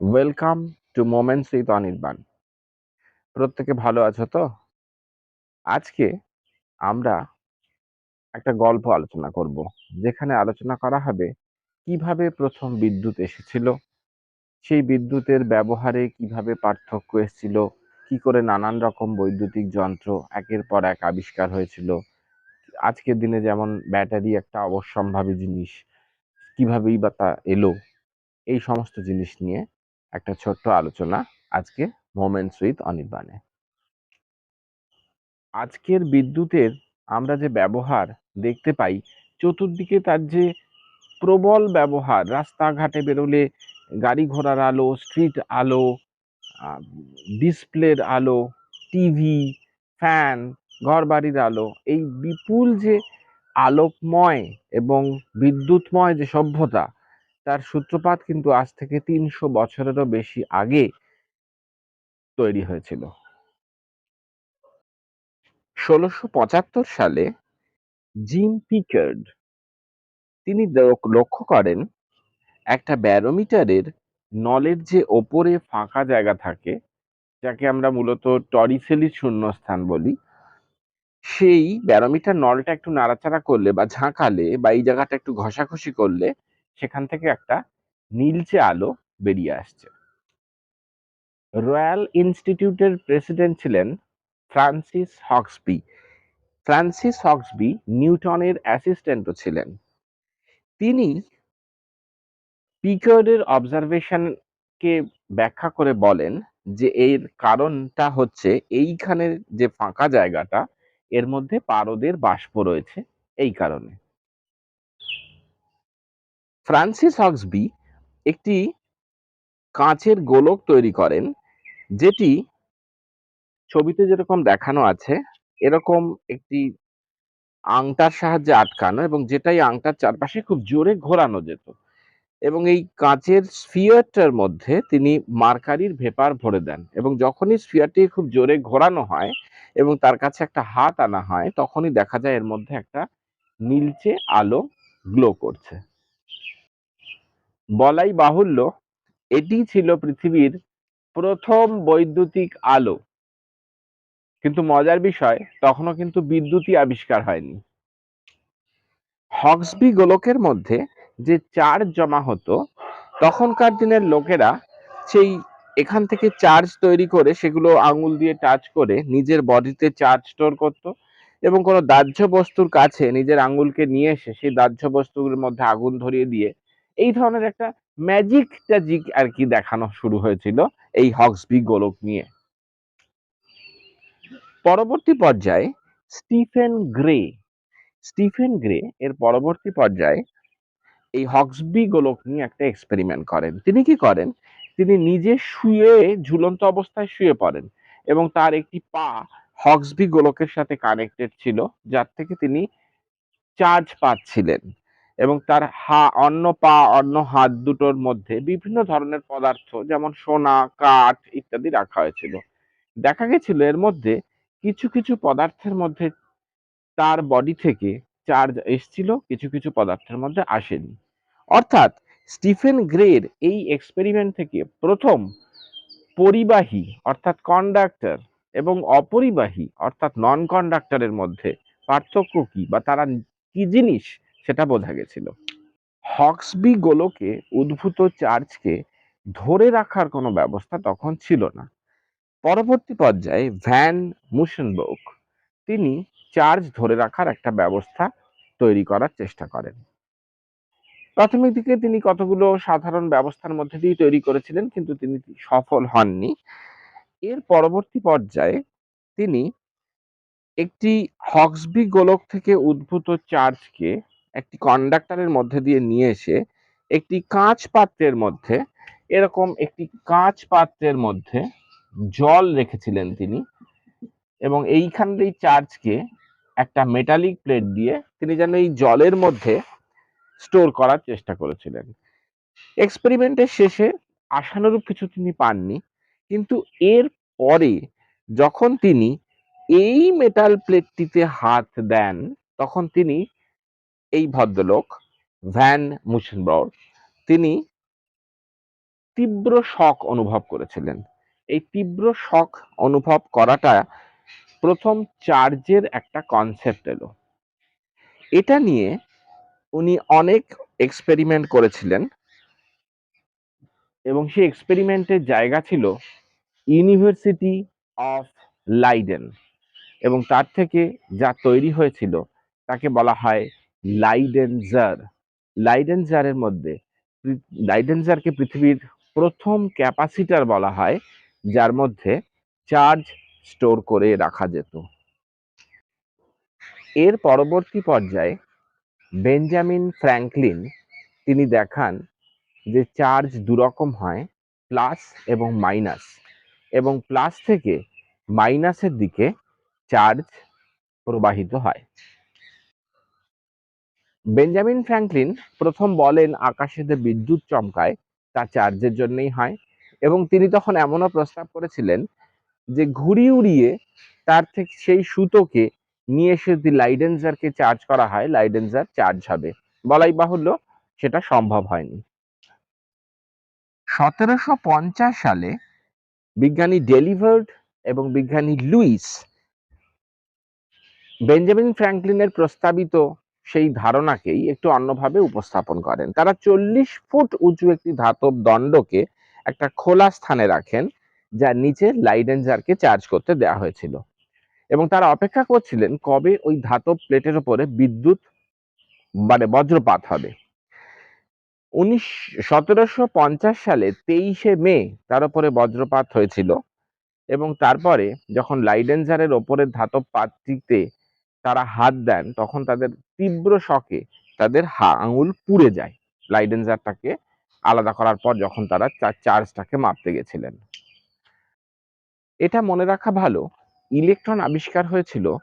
Welcome to moments with Anirban প্রত্যেকে ভালো আছো তো? আজকে আমরা একটা গল্প আলোচনা করব, যেখানে আলোচনা করা হবে কীভাবে প্রথম বিদ্যুৎ এসেছিল, সেই বিদ্যুতের ব্যবহারে কীভাবে পার্থক্য এসেছিল, কি করে নানান রকম বৈদ্যুতিক যন্ত্র একের পর এক আবিষ্কার হয়েছিল, আজকের দিনে যেমন ব্যাটারি একটা অবশ্যম্ভাবী জিনিস, কিভাবেই বা তা এলো, এই সমস্ত জিনিস নিয়ে একটা ছোট্ট আলোচনা আজকে মোমেন্টস উইথ অনির্বাণে। আজকের বিদ্যুতের আমরা যে ব্যবহার দেখতে পাই, চতুর্দিকে তার যে প্রবল ব্যবহার, রাস্তাঘাটে বেরোলে গাড়ি ঘোড়ার আলো স্ট্রিট আলো ডিসপ্লের আলো টিভি ফ্যান ঘরবাড়ির আলো, এই বিপুল যে আলোকময় এবং বিদ্যুৎময় যে সভ্যতা তার সূত্রপাত কিন্তু আজ থেকে তিনশো বছরেরও বেশি আগে তৈরি হয়েছিল। ষোলোশো পঁচাত্তর সালে জিম পিকার্ড, তিনি লক্ষ্য করেন একটা ব্যারোমিটারের নলের যে ওপরে ফাঁকা জায়গা থাকে, যাকে আমরা মূলত টরিসেলি শূন্যস্থান বলি, সেই ব্যারোমিটার নলটা একটু নাড়াচাড়া করলে বা ঝাঁকালে বা এই জায়গাটা একটু ঘষাঘষি করলে সেখান থেকে একটা নীলচে আলো বেরিয়ে আসছে। রয়্যাল ইনস্টিটিউটের প্রেসিডেন্ট ছিলেন ফ্রান্সিস হক্সবি ফ্রান্সিস হক্সবি নিউটনের অ্যাসিস্ট্যান্টও ছিলেন। তিনি পিকার্ডের অবজারভেশনকে ব্যাখ্যা করে বলেন যে এর কারণটা হচ্ছে এইখানের যে ফাঁকা জায়গাটা, এর মধ্যে পারদের বাষ্প রয়েছে, এই কারণে। ফ্রান্সিস হক্সবি একটি কাঁচের গোলক তৈরি করেন, যেটি ছবিতে যেরকম দেখানো আছে, এরকম একটি আংটার সাহায্যে আটকানো এবং যেটাই আংটার চারপাশে খুব জোরে ঘোরানো যেত। এবং এই কাঁচের স্ফিয়ারটার মধ্যে তিনি মার্কারির ভেপার ভরে দেন এবং যখনই স্ফিয়ারটি খুব জোরে ঘোরানো হয় এবং তার কাছে একটা হাত আনা হয়, তখনই দেখা যায় এর মধ্যে একটা নীলচে আলো গ্লো করছে। বলাই বাহুল্য, এটি ছিল পৃথিবীর প্রথম বৈদ্যুতিক আলো। কিন্তু মজার বিষয়, তখনও কিন্তু বিদ্যুৎই আবিষ্কার হয়নি। হক্সবি গোলকের মধ্যে যে চার্জ জমা হতো, তখনকার দিনের লোকেরা সেই এখান থেকে চার্জ তৈরি করে সেগুলো আঙুল দিয়ে টাচ করে নিজের বডিতে চার্জ স্টোর করত এবং কোনো দাহ্য বস্তুর কাছে নিজের আঙুলকে নিয়ে এসে সেই দাহ্য বস্তুর মধ্যে আগুন ধরিয়ে দিয়ে এই ধরনের একটা ম্যাজিক ট্যাজিক আর কি দেখানো শুরু হয়েছিল এই হক্সবি গোলক নিয়ে। পরবর্তী পর্যায়ে স্টিফেন গ্রে স্টিফেন গ্রে এর পরবর্তী পর্যায়ে এই হক্সবি গোলক নিয়ে একটা এক্সপেরিমেন্ট করেন। তিনি কি করেন? তিনি নিজে শুয়ে, ঝুলন্ত অবস্থায় শুয়ে পড়েন এবং তার একটি পা হক্সবি গোলকের সাথে কানেক্টেড ছিল, যার থেকে তিনি চার্জ পাচ্ছিলেন। এবং তার হা অন্য পা অন্য হাত দুটোর মধ্যে বিভিন্ন ধরনের পদার্থ, যেমন সোনা, কাঠ ইত্যাদি রাখা হয়েছিল। দেখা গেছিল এর মধ্যে কিছু কিছু পদার্থের মধ্যে তার বডি থেকে চার্জ এসছিল, কিছু কিছু পদার্থের মধ্যে আসেনি। অর্থাৎ স্টিফেন গ্রের এই এক্সপেরিমেন্ট থেকে প্রথম পরিবাহী, অর্থাৎ কন্ডাক্টর এবং অপরিবাহী, অর্থাৎ নন কন্ডাক্টরের মধ্যে পার্থক্য কি বা তারা কি জিনিস সেটা বোঝা গেছিল। হক্সবি গোলকে উদ্ভূত চার্জকে ধরে রাখার কোনো ব্যবস্থা তখন ছিল না। পরবর্তী পর্যায়ে ভ্যান মুশনবোক তিনি চার্জ ধরে রাখার একটা ব্যবস্থা তৈরি করার চেষ্টা করেন। প্রাথমিক দিকে তিনি কতগুলো সাধারণ ব্যবস্থার মধ্যে দিয়ে তৈরি করেছিলেন কিন্তু তিনি সফল হননি। এর পরবর্তী পর্যায়ে তিনি একটি হক্সবি গোলক থেকে উদ্ভূত চার্জকে একটি কন্ডাক্টরের মধ্যে দিয়ে নিয়ে এসে একটি কাঁচ পাত্রের মধ্যে, এরকম একটি কাঁচ পাত্রের মধ্যে জল রেখেছিলেন তিনি এবং এইখানের এই চার্জকে একটা মেটালিক প্লেট দিয়ে তিনি যেন এই জলের মধ্যে স্টোর করার চেষ্টা করেছিলেন। এক্সপেরিমেন্টের শেষে আশানুরূপ কিছু তিনি পাননি, কিন্তু এর পরে যখন তিনি এই মেটাল প্লেটটিতে হাত দেন, তখন তিনি এই ভদ্রলোক ভ্যান মুশনব্রাউর তিনি তীব্র শক অনুভব করেছিলেন। এই তীব্র শক অনুভব করাটা প্রথম চার্জের একটা কনসেপ্ট এলো। এটা নিয়ে উনি অনেক এক্সপেরিমেন্ট করেছিলেন এবং সেই এক্সপেরিমেন্টের জায়গা ছিল ইউনিভার্সিটি অফ লাইডেন এবং তার থেকে যা তৈরি হয়েছিল তাকে বলা হয় লাইডেনজার। লাইডেনজারের মধ্যে লাইডেনজারকে পৃথিবীর প্রথম ক্যাপাসিটার বলা হয়, যার মধ্যে চার্জ স্টোর করে রাখা যেত। এর পরবর্তী পর্যায়ে বেঞ্জামিন ফ্র্যাঙ্কলিন, তিনি দেখান যে চার্জ দুরকম হয় প্লাস এবং মাইনাস এবং প্লাস থেকে মাইনাসের দিকে চার্জ প্রবাহিত হয়। বেঞ্জামিন ফ্র্যাঙ্কলিন প্রথম বলেন আকাশে যে বিদ্যুৎ চমকায়, তা চার্জের জন্যই হয়। এবং তিনি তখন এমনও প্রস্তাব করেছিলেন যে ঘুড়ি উড়িয়ে তার থেকে সেই সুতোকে নিয়ে এসে যদি লাইডেন্সারকে চার্জ করা হয় লাইডেন্সার চার্জ হবে। বলাই বাহুল্য সেটা সম্ভব হয়নি। সতেরোশো পঞ্চাশ সালে বিজ্ঞানী ডেলিভার্ড এবং বিজ্ঞানী লুইস বেঞ্জামিন ফ্র্যাঙ্কলিনের প্রস্তাবিত সেই ধারণাকেই একটু অন্যভাবে উপস্থাপন করেন। তারা চল্লিশ ফুট উঁচু একটি ধাতব দণ্ডকে একটা খোলা স্থানে রাখেন যার নিচে লাইডেন্সারকে চার্জ করতে দেওয়া হয়েছিল। এবং তারা অপেক্ষা করছিলেন কবে ওই ধাতব প্লেটের ওপরে বিদ্যুৎ মানে বজ্রপাত হবে। উনিশ, সতেরোশো পঞ্চাশ সালে তেইশে মে তার উপরে বজ্রপাত হয়েছিল এবং তারপরে যখন লাইডেন্সারের ওপরের ধাতব পাতটিতে তারা হাত দেন, তখন তাদের তীব্র শকে তাদের হা, আঙুল পুড়ে যায়। লাইডেন্সারটাকে আলাদা করার পর যখন তারা চার্জটাকে মাপতে গেছিলেন। এটা মনে রাখা ভালো, ইলেকট্রন আবিষ্কার হয়েছিল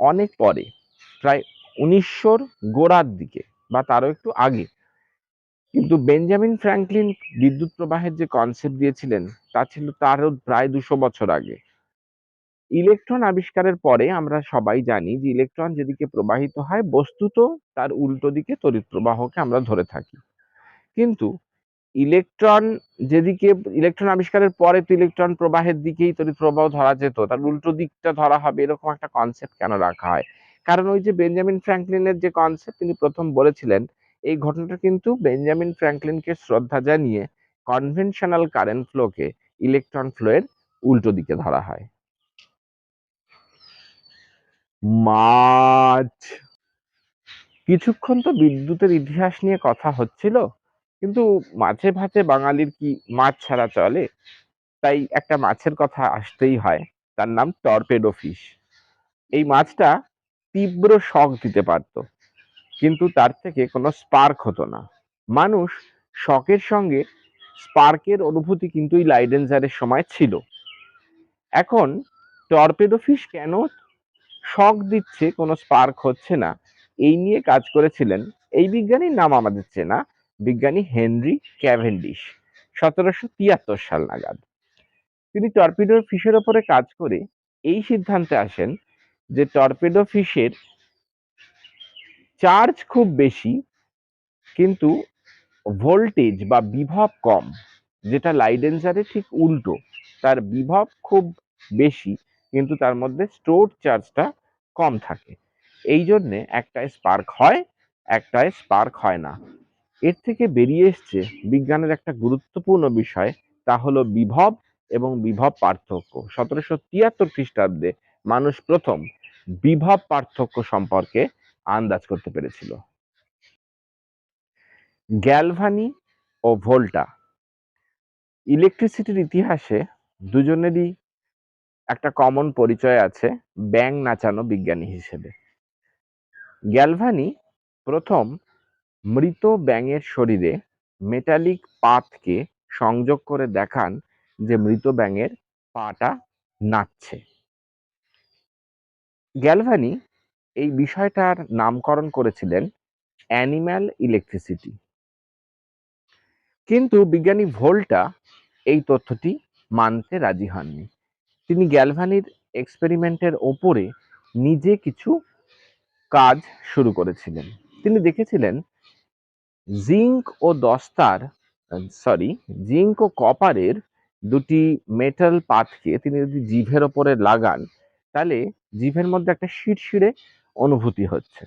অনেক পরে, প্রায় উনিশশোর গোড়ার দিকে বা তারও একটু আগে। কিন্তু বেঞ্জামিন ফ্র্যাঙ্কলিন বিদ্যুৎ প্রবাহের যে কনসেপ্ট দিয়েছিলেন, তা ছিল তারও প্রায় দুশো বছর আগে। ইলেকট্রন আবিষ্কারের পরে আমরা সবাই জানি যে ইলেকট্রন যেদিকে প্রবাহিত হয়, বস্তুত তার উল্টো দিকে তড়িৎ প্রবাহকে আমরা ধরে থাকি। কিন্তু ইলেকট্রন যেদিকে, ইলেকট্রন আবিষ্কারের পরে তো ইলেকট্রন প্রবাহের দিকেই তড়িৎ প্রবাহ ধরা যেত, তার উল্টো দিকটা ধরা হবে, এরকম একটা কনসেপ্ট কেন রাখা হয়? কারণ ওই যে বেঞ্জামিন ফ্র্যাঙ্কলিনের যে কনসেপ্ট তিনি প্রথম বলেছিলেন, এই ঘটনাটা কিন্তু বেঞ্জামিন ফ্র্যাঙ্কলিনকে শ্রদ্ধা জানিয়ে কনভেনশনাল কারেন্ট ফ্লোকে ইলেকট্রন ফ্লোয়ের উল্টো দিকে ধরা হয়। মাছ কিছুক্ষণ তো বিদ্যুতের ইতিহাস নিয়ে কথা হচ্ছিল, কিন্তু মাঝে ভাতে বাঙালির কি মাছ ছাড়া চলে? তাই একটা মাছের কথা আসতেই হয়, তার নাম টর্পেডো ফিশ। এই মাছটা তীব্র শক দিতে পারত, কিন্তু তার থেকে কোনো স্পার্ক হতো না। মানুষ শখের সঙ্গে স্পার্কের অনুভূতি কিন্তু এই লাইডেন্সারের সময় ছিল। এখন টর্পেডো ফিশ কেন শক দিচ্ছে, কোনো স্পার্ক হচ্ছে না। এই নিয়ে কাজ করেছিলেন এই বিজ্ঞানীর নাম আমাদের চেনা, বিজ্ঞানী হেনরি ক্যাভেন্ডিশ, সতেরোশো তিয়াত্তর সাল নাগাদ। তিনি টর্পিডো ফিশের ওপরে কাজ করে এই সিদ্ধান্তে আসেন যে টর্পেডো ফিশের চার্জ খুব বেশি, কিন্তু ভোল্টেজ বা বিভব কম, যেটা লাইডেন্সারের ঠিক উল্টো। তার বিভব খুব বেশি কিন্তু তার মধ্যে স্টোর চার্জটা কম থাকে। এই জন্যে একটায় স্পার্ক হয় একটায় স্পার্ক হয় না। এর থেকে বেরিয়ে এসছে বিজ্ঞানের একটা গুরুত্বপূর্ণ বিষয়, তা হলো বিভব এবং বিভব পার্থক্য। সতেরোশো তিয়াত্তর খ্রিস্টাব্দে মানুষ প্রথম বিভব পার্থক্য সম্পর্কে আন্দাজ করতে পেরেছিল। গ্যালভানি ও ভোল্টা। ইলেকট্রিসিটির ইতিহাসে দুজনেরই একটা কমন পরিচয় আছে ব্যাং নাচানো বিজ্ঞানী হিসেবে। গ্যালভানি প্রথম মৃত ব্যাঙের শরীরে মেটালিক পাতকে সংযোগ করে দেখান যে মৃত ব্যাঙের পাটা নাচছে। গ্যালভানি এই বিষয়টার নামকরণ করেছিলেন অ্যানিম্যাল ইলেকট্রিসিটি। কিন্তু বিজ্ঞানী ভোল্টা এই তথ্যটি মানতে রাজি হননি। তিনি গ্যালভানির এক্সপেরিমেন্টের ওপরে নিজে কিছু কাজ শুরু করেছিলেন। তিনি দেখেছিলেন, জিঙ্ক ও দস্তার, সরি, জিঙ্ক ও কপারের দুটি মেটাল পাতকে তিনি যদি জিভের ওপরে লাগান, তাহলে জিভের মধ্যে একটা শিরশিরে অনুভূতি হচ্ছে।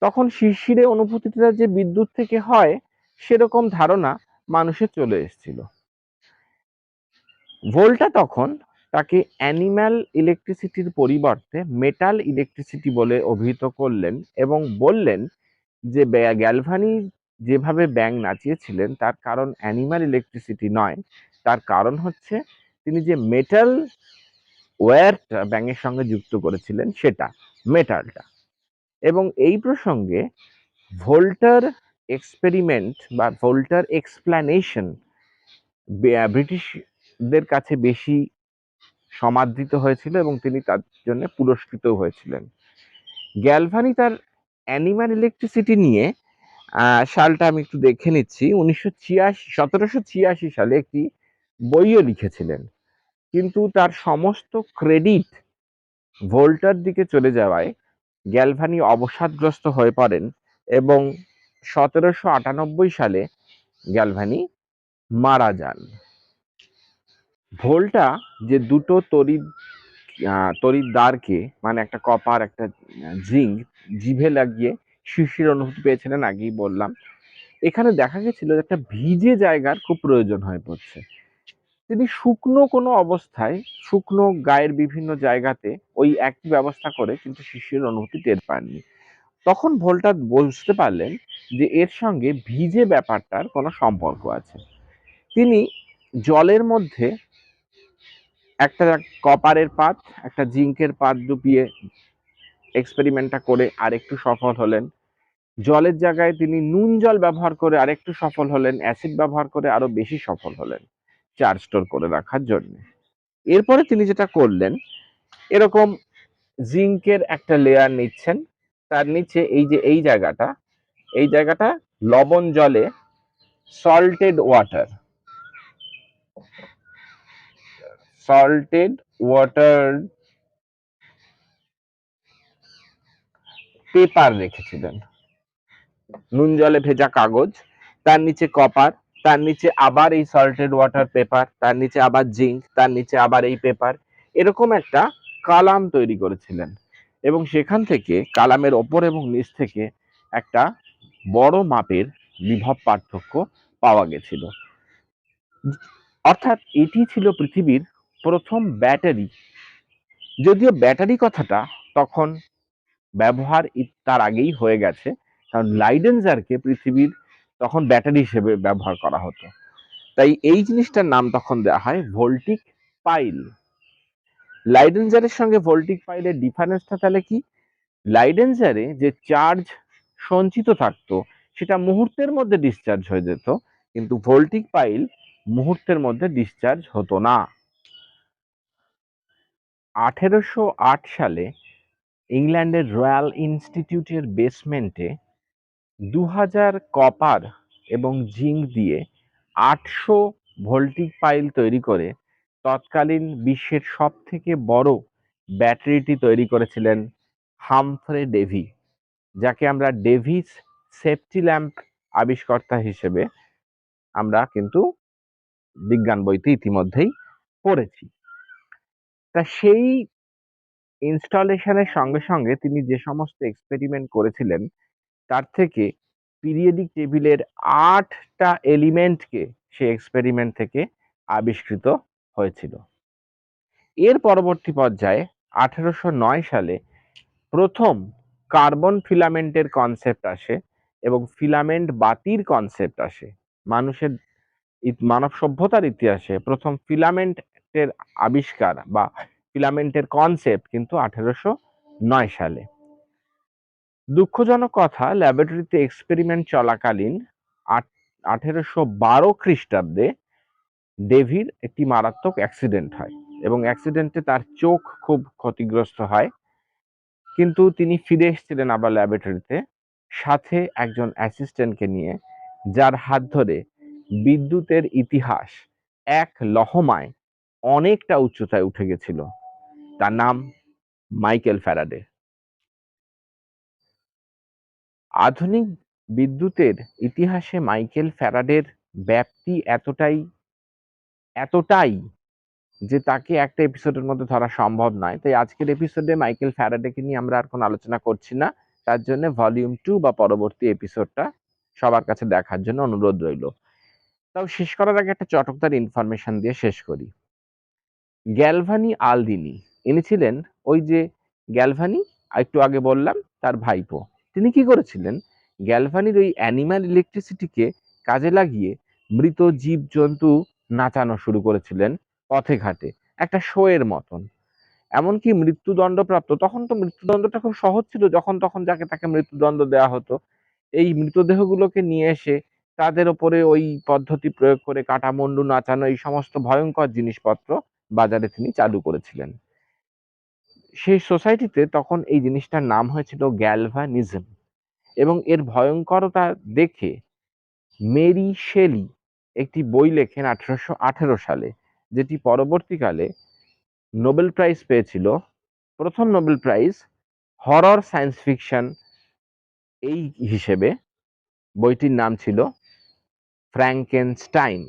তখন শিরশিরে অনুভূতিটা যে বিদ্যুৎ থেকে হয়, সেরকম ধারণা মানুষের চলে এসেছিল। ভোল্টা তখন তাকে অ্যানিম্যাল ইলেকট্রিসিটির পরিবর্তে মেটাল ইলেকট্রিসিটি বলে অভিহিত করলেন এবং বললেন যে গ্যালভানি যেভাবে ব্যাং নাচিয়েছিলেন তার কারণ অ্যানিম্যাল ইলেকট্রিসিটি নয়। তার কারণ হচ্ছে তিনি যে মেটাল ওয়্যারটা ব্যাঙের সঙ্গে যুক্ত করেছিলেন সেটা, মেটালটা। এবং এই প্রসঙ্গে ভোল্টার এক্সপেরিমেন্ট বা ভোল্টার এক্সপ্লানেশন ব্রিটিশদের কাছে বেশি সমাদৃত হয়েছিল এবং তিনি তার জন্য পুরস্কৃত হয়েছিলেন। গ্যালভানি তার অ্যানিম্যাল ইলেকট্রিসিটি নিয়ে সালটা আমি একটু দেখে নিচ্ছি। উনিশশো ছিয়াশি, সতেরোশো ছিয়াশি সালে একটি বইও লিখেছিলেন। কিন্তু তার সমস্ত ক্রেডিট ভোল্টার দিকে চলে যাওয়ায় গ্যালভানি অবসাদগ্রস্ত হয়ে পড়েন এবং সতেরোশো আটানব্বই সালে গ্যালভানি মারা যান। ভোল্টা যে দুটো তড়িৎ আহ, দ্বারকে মানে একটা কপার একটা জিঙ্ক জিভে লাগিয়ে শিশির অনুভূতি পেয়েছিলেন আগেই বললাম। এখানে দেখা গেছিল যে একটা ভিজে জায়গার খুব প্রয়োজন হয়ে পড়ছে। তিনি শুকনো কোনো অবস্থায় শুকনো গায়ের বিভিন্ন জায়গাতে ওই একই ব্যবস্থা করে কিন্তু শিশির অনুভূতি টের পাননি। তখন ভোল্টা বুঝতে পারলেন যে এর সঙ্গে ভিজে ব্যাপারটার কোনো সম্পর্ক আছে। তিনি জলের মধ্যে একটা কপারের পাত, একটা জিঙ্কের পাত ডুবিয়ে এক্সপেরিমেন্টটা করে আরেকটু সফল হলেন। জলের জায়গায় তিনি নুন জল ব্যবহার করে আরেকটু সফল হলেন অ্যাসিড ব্যবহার করে আরও বেশি সফল হলেন চার স্টোর করে রাখার জন্য। এরপরে তিনি যেটা করলেন, এরকম জিঙ্কের একটা লেয়ার নিচ্ছেন, তার নিচে এই যে, এই জায়গাটা এই জায়গাটা লবণ জলে salted water salted water paper রেখেছিলেন নুন জলে ভেজা কাগজ, তার নিচে কপার তার নিচে আবার এই সল্টেড ওয়াটার পেপার তার নিচে আবার জিঙ্ক তার নিচে আবার এই পেপার এরকম একটা কালাম তৈরি করেছিলেন। এবং সেখান থেকে কালামের ওপর এবং নিচ থেকে একটা বড় মাপের বিভব পার্থক্য পাওয়া গেছিল। অর্থাৎ এটি ছিল পৃথিবীর প্রথম ব্যাটারি। যদিও ব্যাটারি কথাটা তখন ব্যবহার তার আগেই হয়ে গেছে, কারণ লাইডেনজারকে পৃথিবীর তখন ব্যাটারি হিসেবে ব্যবহার করা হতো। তাই এই জিনিসটার নাম তখন দেওয়া হয় ভোল্টিক পাইল। লাইডেনজারের সঙ্গে ভোল্টিক পাইলের ডিফারেন্সটা তাহলে কি? লাইডেনজারে যে চার্জ সঞ্চিত থাকতো, সেটা মুহূর্তের মধ্যে ডিসচার্জ হয়ে যেত, কিন্তু ভোল্টিক পাইল মুহূর্তের মধ্যে ডিসচার্জ হতো না। আঠেরোশো আট সালে ইংল্যান্ডের রয়্যাল ইনস্টিটিউটের বেসমেন্টে দু হাজার কপার এবং জিঙ্ক দিয়ে আটশো ভোল্টিক পাইল তৈরি করে তৎকালীন বিশ্বের সব থেকে বড় ব্যাটারিটি তৈরি করেছিলেন হামফ্রে ডেভি, যাকে আমরা ডেভিস সেফটি ল্যাম্প আবিষ্কর্তা হিসেবে আমরা কিন্তু বিজ্ঞান বইতে ইতিমধ্যেই পড়েছি। তা সেই ইনস্টলেশনের সঙ্গে সঙ্গে তিনি যে সমস্ত এক্সপেরিমেন্ট করেছিলেন, তার থেকে পিরিয়ডিক টেবিলের আটটা এলিমেন্টকে সে এক্সপেরিমেন্ট থেকে আবিষ্কৃত হয়েছিল। এর পরবর্তী পর্যায়ে আঠেরোশো নয় সালে প্রথম কার্বন ফিলামেন্টের কনসেপ্ট আসে এবং ফিলামেন্ট বাতির কনসেপ্ট আসে। মানুষের মানব সভ্যতার ইতিহাসে প্রথম ফিলামেন্টের আবিষ্কার বা ফিলামেন্টের কনসেপ্ট কিন্তু আঠেরোশো নয় সালে। দুঃখজনক কথা ল্যাবরেটরিতে এক্সপেরিমেন্ট চলাকালীন আঠেরোশো বারো খ্রিস্টাব্দে ডেভির একটি মারাত্মক অ্যাক্সিডেন্ট হয় এবং অ্যাক্সিডেন্টে তার চোখ খুব ক্ষতিগ্রস্ত হয়। কিন্তু তিনি ফিরে এসেছিলেন আবার ল্যাবরেটরিতে সাথে একজন অ্যাসিস্ট্যান্টকে নিয়ে, যার হাত ধরে বিদ্যুতের ইতিহাস এক লহমায় অনেকটা উচ্চতায় উঠে গেছিল। তার নাম মাইকেল ফ্যারাডে। আধুনিক বিদ্যুতের ইতিহাসে মাইকেল ফ্যারাডের ব্যাপ্তি এতটাই এতটাই যে তাকে একটা এপিসোডের মধ্যে ধরা সম্ভব নয়। তাই আজকের এপিসোডে মাইকেল ফ্যারাডেকে নিয়ে আমরা আর কোনো আলোচনা করছি না। তার জন্য ভলিউম টু বা পরবর্তী এপিসোডটা সবার কাছে দেখার জন্য অনুরোধ রইল। তাও শেষ করার আগে একটা চটকদার ইনফরমেশন দিয়ে শেষ করি। Galvani Aldini. ইনি ছিলেন ওই যে গ্যালভানি একটু আগে বললাম তার ভাইপো। তিনি কি করেছিলেন? গ্যালভানির ওই অ্যানিম্যাল ইলেকট্রিসিটিকে কাজে লাগিয়ে মৃত জীবজন্তু নাচানো শুরু করেছিলেন পথে ঘাটে, একটা শো এর মতন। এমনকি মৃত্যুদণ্ডপ্রাপ্ত, তখন তো মৃত্যুদণ্ডটা খুব সহজ ছিল, যখন তখন যাকে তাকে মৃত্যুদণ্ড দেওয়া হতো। এই মৃতদেহগুলোকে নিয়ে এসে তাদের ওপরে ওই পদ্ধতি প্রয়োগ করে কাটামন্ডু নাচানো, এই সমস্ত ভয়ঙ্কর জিনিসপত্র বাজারে তিনি চালু করেছিলেন। সেই সোসাইটিতে তখন এই জিনিসটার নাম হয়েছিল গ্যালভানিজম এবং এর ভয়ঙ্করতা দেখে মেরি শেলি একটি বই লেখেন আঠারোশো আঠেরো সালে, যেটি পরবর্তীকালে নোবেল প্রাইজ পেয়েছিল। প্রথম Nobel prize horror science fiction এই হিসেবে বইটির নাম ছিল ফ্র্যাঙ্কেনস্টাইন।